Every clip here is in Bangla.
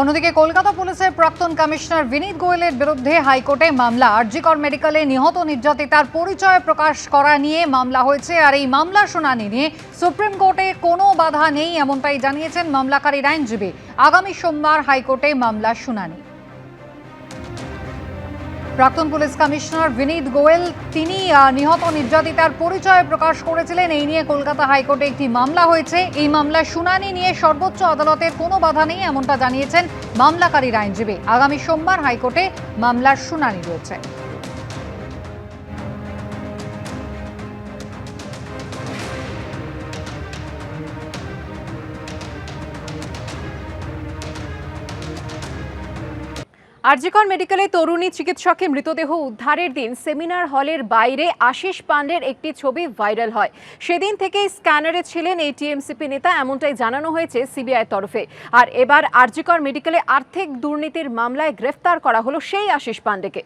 অন্যদিকে কলকাতা পুলিশের প্রাক্তন কমিশনার বিনীত গোয়েলের বিরুদ্ধে হাইকোর্টে মামলা। আরজিকর মেডিকেলে নিহত নির্যাতিতার পরিচয় প্রকাশ করা নিয়ে মামলা হয়েছে, আর এই মামলা শুনানি নিয়ে সুপ্রিম কোর্টে কোনো বাধা নেই, এমনটাই জানিয়েছেন মামলাকারীর আইনজীবী। আগামী সোমবার হাইকোর্টে মামলা শুনানি। প্রাক্তন পুলিশ কমিশনার বিনীত গোয়েল, তিনি নিহত নির্যাতিতার পরিচয় প্রকাশ করেছিলেন। এই নিয়ে কলকাতা হাইকোর্টে একটি মামলা হয়েছে। এই মামলার শুনানি নিয়ে সর্বোচ্চ আদালতের কোনো বাধা নেই, এমনটা জানিয়েছেন মামলাকারীর আইনজীবী। আগামী সোমবার হাইকোর্টে মামলার শুনানি রয়েছে। আরজিকর মেডিকেলে তরুণী চিকিৎসকের মৃতদেহ উদ্ধারের দিন সেমিনার হলের বাইরে আশিস পান্ডের একটি ছবি ভাইরাল হয়। সেদিন থেকেই স্ক্যানারে ছিলেন এই টিএমসিপি নেতা, এমনটাই জানানো হয়েছে সিবিআই তরফে। আর এবার আরজিকর মেডিকেলে আর্থিক দুর্নীতির মামলায় গ্রেফতার করা হলো সেই আশিস পান্ডেকে।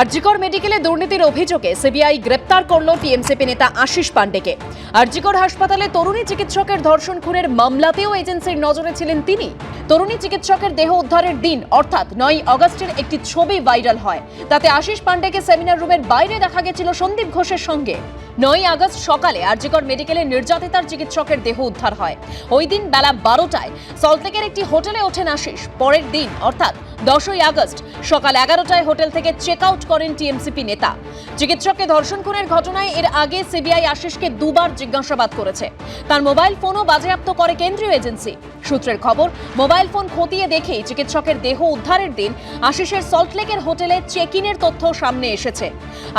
আরজিকর মেডিকেলে দুর্নীতির অভিযোগে সিবিআই গ্রেপ্তার করল টিএমসিপি নেতা আশিস পান্ডেকে আরজিকর হাসপাতালে তরুণী চিকিৎসকের ধর্ষণ খুনের মামলাতেও এজেন্সির নজরে ছিলেন তিনি। তরুণী চিকিৎসকের দেহ উদ্ধারের দিন, অর্থাৎ নয় অগস্টের একটি ছবি ভাইরাল হয়। তাতে আশিস পান্ডেকে সেমিনার রুমের বাইরে দেখা গেছিল সন্দীপ ঘোষের সঙ্গে। নয় আগস্ট সকালে আরজিকর মেডিকেলে নির্যাতিতার চিকিৎসকের দেহ উদ্ধার হয়। ওই দিন বেলা বারোটায় সল্টলেকের একটি হোটেলে ওঠেন আশিস। পরের দিন, অর্থাৎ দশই আগস্ট সকাল এগারোটায় হোটেল থেকে চেক আউট করেন টিএমসিপি নেতা। চিকিৎসককে ধর্ষণ খুনের ঘটনায় এর আগে সিবিআই আশিসকে দুবার জিজ্ঞাসাবাদ করেছে। তার মোবাইল ফোনও বাজেয়াপ্ত করে কেন্দ্রীয় এজেন্সি। সূত্রের খবর, মোবাইল ফোন খতিয়ে দেখেই চিকিৎসকের দেহ উদ্ধারের দিন আশিসের সল্টলেকের হোটেলে চেক ইনের তথ্য সামনে এসেছে।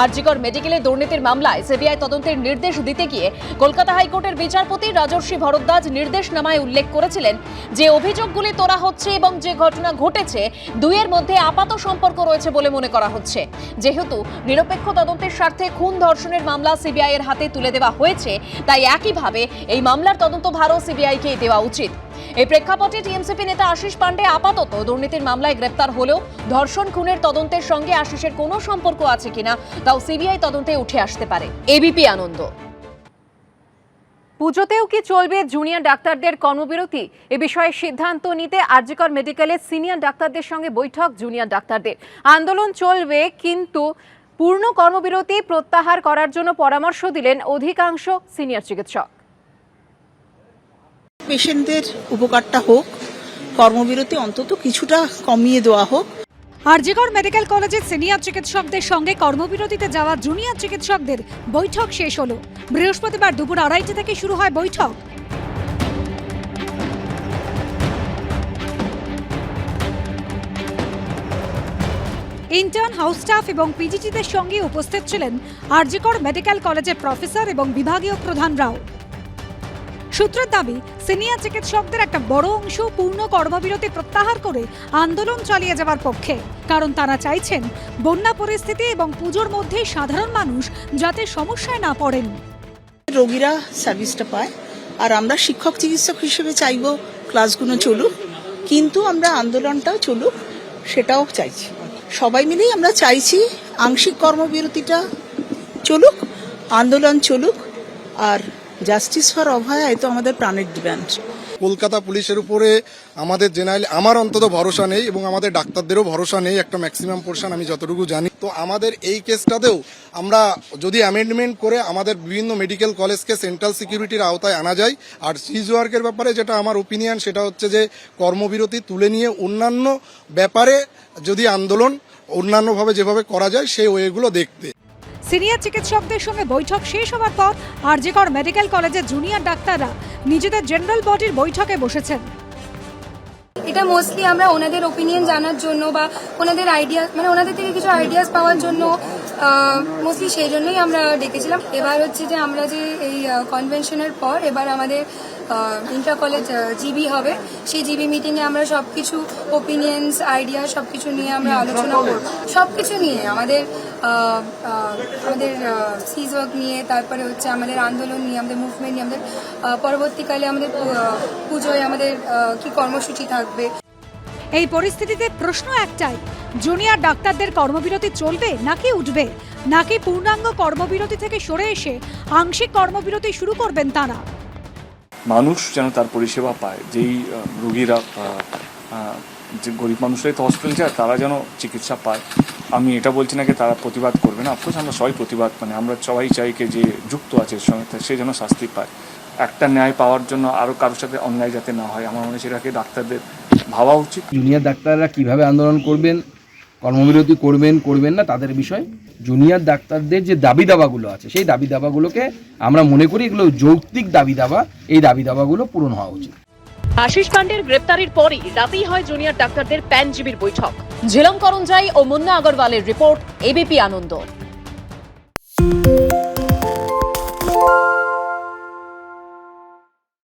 আরজিকর মেডিকেলে দুর্নীতির মামলায় সিবিআই তদন্তের নির্দেশ দিতে গিয়ে কলকাতা হাইকোর্টের বিচারপতি রাজর্ষি ভরদ্বাজ নির্দেশনামায় উল্লেখ করেছিলেন যে, অভিযোগগুলি তোলা হচ্ছে এবং যে ঘটনা ঘটেছে দুইয়ের মধ্যে আপাত সম্পর্ক রয়েছে বলে মনে করা হচ্ছে। যেহেতু নিরপেক্ষ তদন্তের স্বার্থে খুন ধর্ষণের মামলা সিবিআই এর হাতে তুলে দেওয়া হয়েছে, তাই একইভাবে এই মামলার তদন্ত ভারও সিবিআইকে দেওয়া উচিত। এই প্রেক্ষাপটে টিএমসিপি নেতা আশিস পান্ডে আপাতত দুর্নীতির মামলায় গ্রেপ্তার হলেও ধর্ষণ খুনের তদন্তের সঙ্গে আশিসের কোনো সম্পর্ক আছে কিনা, তাও সিবিআই তদন্তে উঠে আসতে পারে। এবিপি আনন্দ। পুজোতেও কি চলবে জুনিয়র ডাক্তারদের কর্মবিরতি? এ বিষয়ে সিদ্ধান্ত নিতে আরজিকর মেডিকেলের সিনিয়র ডাক্তারদের সঙ্গে বৈঠক জুনিয়র ডাক্তারদের। আন্দোলন চলবে, কিন্তু পূর্ণ কর্মবিরতি প্রত্যাহার করার জন্য পরামর্শ দিলেন অধিকাংশ সিনিয়র চিকিৎসক। পেশেন্টদের উপকারটা হোক, কর্মবিরতি অন্তত কিছুটা কমিয়ে দেওয়া হোক আরজিকর মেডিকেল কলেজের সিনিয়র চিকিৎসকদের সঙ্গে কর্মবিরতিতে যাওয়া জুনিয়র চিকিৎসকদের বৈঠক শেষ হলো। বৃহস্পতিবার দুপুর আড়াইটে থেকে শুরু হয় বৈঠক। ইন্টার্ন হাউস স্টাফ এবং পিজিটিদের সঙ্গে উপস্থিত ছিলেন আরজিকর মেডিকেল কলেজের প্রফেসর এবং বিভাগীয় প্রধানরাও সূত্রের দাবি, সিনিয়র চিকিৎসকদের একটা বড় অংশ পূর্ণ কর্মবিরতি প্রত্যাহার করে আন্দোলন চালিয়ে যাওয়ার পক্ষে। কারণ তারা চাইছেন বন্যা পরিস্থিতি এবং পুজোর মধ্যে সাধারণ মানুষ যাতে সমস্যায় না পড়েন। রোগীরা সার্ভিসটা পায়। আর আমরা শিক্ষক চিকিৎসক হিসেবে চাইব ক্লাসগুলো চলুক, কিন্তু আমরা আন্দোলনটাও চলুক, সেটাও চাইছি। সবাই মিলেই আমরা চাইছি আংশিক কর্মবিরতিটা চলুক, আন্দোলন চলুক, আর জাস্টিস ফর অভয়া এ তো আমাদের প্রাণের ডিমান্ড। কলকাতা পুলিশের উপরে আমাদের জেনারেলি, আমার অন্তত ভরসা নেই এবং আমাদের ডাক্তারদেরও ভরসা নেই, একটা ম্যাক্সিমাম পোর্শন আমি যতটুকু জানি। তো আমাদের এই কেসটাতেও আমরা যদি অ্যামেন্ডমেন্ট করে আমাদের বিভিন্ন মেডিকেল কলেজকে সেন্ট্রাল সিকিউরিটির আওতায় আনা যায়, আর সিজ ওয়ার্কের ব্যাপারে যেটা আমার ওপিনিয়ন সেটা হচ্ছে যে কর্মবিরতি তুলে নিয়ে অন্যান্য ব্যাপারে যদি আন্দোলন অন্যান্যভাবে যেভাবে করা যায়, সেই ওয়েগুলো দেখতে। সিনিয়র চিকিৎসকদের সঙ্গে বৈঠক শেষ হওয়ার পর আরজিকর মেডিকেল কলেজের জুনিয়র ডাক্তাররা নিজেদের জেনারেল বডির বৈঠকে বসেছেন। এটা মোস্টলি আমরা ওনাদের ওপিনিয়ন জানার জন্য বা ওনাদের আইডিয়া মানে ওনাদের থেকে কিছু আইডিয়াস পাওয়ার জন্য মোস্টলি সেই জন্যই আমরা ডেকেছিলাম। এবার হচ্ছে যে আমরা যে এই কনভেনশনের পর এবার আমাদের ইন্টার কলেজ জিবি হবে। সেই জিবি মিটিংয়ে আমরা সব কিছু ওপিনিয়ন্স আইডিয়া সব কিছু নিয়ে আমরা আলোচনা করব। সব কিছু নিয়ে আমাদের আমাদের সিজ ওয়ার্ক নিয়ে তারপরে হচ্ছে আমাদের আন্দোলন নিয়ে আমাদের মুভমেন্ট নিয়ে আমাদের পরবর্তীকালে আমাদের পুজোয় আমাদের কি কর্মসূচি থাকবে। এই পরিস্থিতিতে প্রশ্ন একটাই, জুনিয়র ডাক্তারদের কর্মবিরতি চলবে নাকি উঠবে? নাকি পূর্ণাঙ্গ কর্মবিরতি থেকে সরে এসে আংশিক কর্মবিরতি শুরু করবেন তারা? মানুষ যেন তার পরিষেবা পায়, যেই রোগীরা যে গরিব মানুষরাই তো হসপিটাল যায়, তারা যেন চিকিৎসা পায়। আমি এটা বলছি না কি তারা প্রতিবাদ করবে না অফকোর্স আমরা সবাই প্রতিবাদ মানে আমরা সবাই চাই যে যুক্ত আছে সঙ্গে সে যেন শাস্তি পায়। একটা ন্যায় পাওয়ার জন্য আরও কারোর সাথে অন্যায় যাতে না হয়। আমার মনে হয় সেটাকে ডাক্তারদের ভাবা উচিত। জুনিয়র ডাক্তাররা কীভাবে আন্দোলন করবেন কর্মবিরতি করবেন করবেন না তাদের বিষয় জুনিয়র ডাক্তারদের যে দাবি দাবাগুলো আছে সেই দাবি দাবাগুলোকে আমরা মনে করি এগুলো যৌক্তিক দাবি দাবা এই দাবি দাবাগুলো পূরণ হওয়া উচিত। আশিস পান্ডের গ্রেপ্তারির পরই রাতেই হয় জুনিয়র ডাক্তারদের প্যানজীবীর বৈঠক। ঝিলম করঞ্জাই ও মুন্না আগরওয়ালের রিপোর্ট এবিপি আনন্দ।